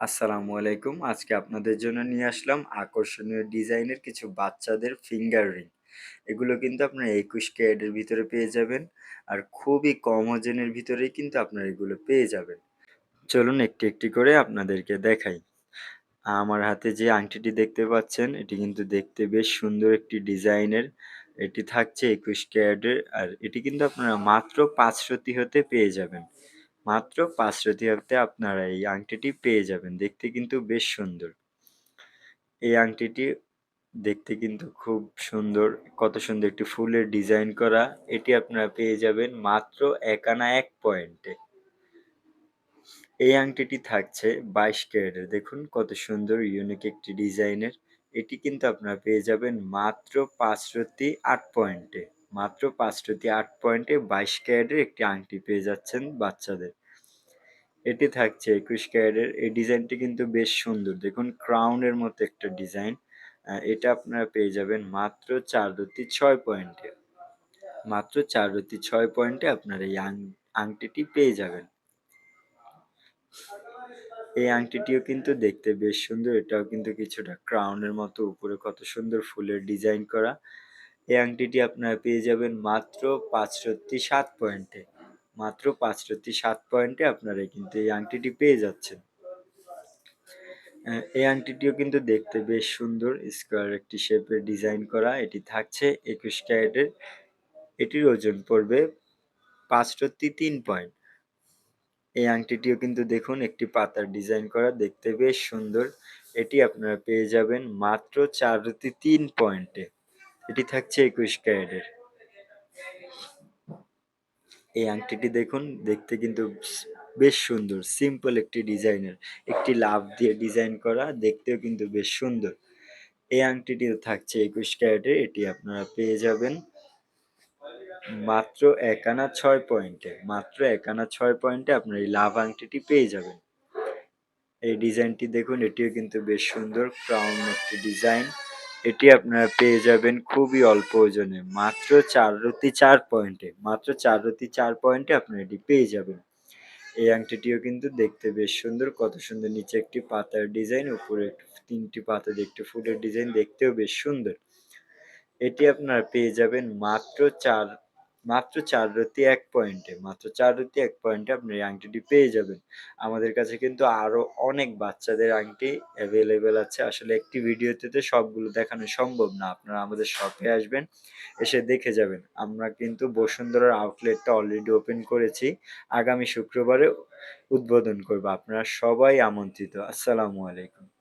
আসসালামু আলাইকুম। আজকে আপনাদের জন্য নিয়ে আসলাম আকর্ষণীয় ডিজাইনের কিছু বাচ্চাদের ফিঙ্গার রিং। এগুলো কিন্তু আপনারা ২১ ক্যারেটের ভিতরে পেয়ে যাবেন। আর খুবই কম ওজনের ভিতরেই কিন্তু আপনারা এগুলো পেয়ে যাবেন। চলুন একটি, একটি করে আপনাদেরকে দেখাই। আমার হাতে যে আংটিটি দেখতে পাচ্ছেন, এটি কিন্তু দেখতে বেশ সুন্দর একটি ডিজাইনের। এটি থাকছে ২১ ক্যারেটের আর এটি কিন্তু আপনারা মাত্র ৫০০ হতে পেয়ে যাবেন। মাত্র ৫০০ হাতে আপনারা এই আংটিটি পেয়ে যাবেন। দেখতে কিন্তু বেশ সুন্দর। এই আংটিটি দেখতে কিন্তু খুব সুন্দর। কত সুন্দর একটি ফুলের ডিজাইন করা। এটি আপনারা পেয়ে যাবেন মাত্র এক আনা এক পয়েন্টে। এই আংটিটি থাকছে ২২ ক্যারেটের। দেখুন কত সুন্দর ইউনিক একটি ডিজাইনের। এটি কিন্তু আপনারা পেয়ে যাবেন মাত্র ৫০০ ৮ পয়েন্টে। মাত্র ৫০০ ৮ পয়েন্টে ২২ ক্যারেটের একটি আংটি পেয়ে যাচ্ছেন বাচ্চাদের। এটি থাকছে ২১ ক্যারেটের। এই ডিজাইনটি কিন্তু বেশ সুন্দর। দেখুন ক্রাউনের মতো একটা ডিজাইন। এটা আপনারা পেয়ে যাবেন মাত্র চার রতি ছয় পয়েন্টে। মাত্র চার রতি ছয় পয়েন্টে আপনারা এই আংটিটি পেয়ে যাবেন। এই আংটিটিও কিন্তু দেখতে বেশ সুন্দর। এটাও কিন্তু কিছুটা ক্রাউনের মতো উপরে কত সুন্দর ফুলের ডিজাইন করা। এই আংটিটি আপনারা পেয়ে যাবেন মাত্র ৫ রত্তি ৭ পয়েন্টে। মাত্র ৫ রত্তি ৭ পয়েন্টে আপনারা কিন্তু এই আংটিটি পেয়ে যাচ্ছেন। এই আংটিটিও কিন্তু দেখতে বেশ সুন্দর, স্কোয়ার একটি শেপের ডিজাইন করা। এটি থাকছে ২১ ক্যারেটের। এটির ওজন পড়বে ৫ রত্তি ৩ পয়েন্ট। এই আংটিটিও কিন্তু দেখুন, একটি পাতার ডিজাইন করা, দেখতে বেশ সুন্দর। এটি আপনারা পেয়ে যাবেন মাত্র ৪ রতি ৩ পয়েন্টে। এটি থাকছে ২১ ক্যারেটের। এই আংটিটি দেখুন, দেখতে কিন্তু বেশ সুন্দর সিম্পল একটি ডিজাইনের একটি লাভ দিয়ে ডিজাইন করা, দেখতেও কিন্তু বেশ সুন্দর। এই আংটিটিও থাকছে একুশ ক্যারেটের, এটি আপনারা পেয়ে যাবেন মাত্র এক আনা ছয় পয়েন্টে, মাত্র এক আনা ছয় পয়েন্টে আপনার এই লাভ আংটিটি পেয়ে যাবেন। এই ডিজাইনটি দেখুন, এটিও কিন্তু বেশ সুন্দর ক্রাউন একটি ডিজাইন এটি আপনারা পেয়ে যাবেন খুবই অল্প ওজনে। মাত্র চার রতি চার পয়েন্টে। মাত্র চার রতি চার পয়েন্টে আপনারা এটি পেয়ে যাবেন। এই আংটিটিও কিন্তু দেখতে বেশ সুন্দর। কত সুন্দর নিচে একটি পাতার ডিজাইন, উপরে তিনটি পাতা দেখতে ফুলের ডিজাইন দেখতেও বেশ সুন্দর। এটি আপনারা পেয়ে যাবেন মাত্র চার মাত্র চার রতি এক পয়েন্টে মাত্র চার রতি এক পয়েন্টে আপনি এই আংটিটি পেয়ে যাবেন। আমাদের কাছে কিন্তু আরও অনেক বাচ্চাদের আংটি অ্যাভেলেবেল আছে। আসলে একটি ভিডিওতে তো সবগুলো দেখানো সম্ভব না। আপনারা আমাদের শপে আসবেন, এসে দেখে যাবেন। আমরা কিন্তু বসুন্ধরার আউটলেটটা অলরেডি ওপেন করেছি। আগামী শুক্রবারে উদ্বোধন করব। আপনারা সবাই আমন্ত্রিত। আসসালামু আলাইকুম।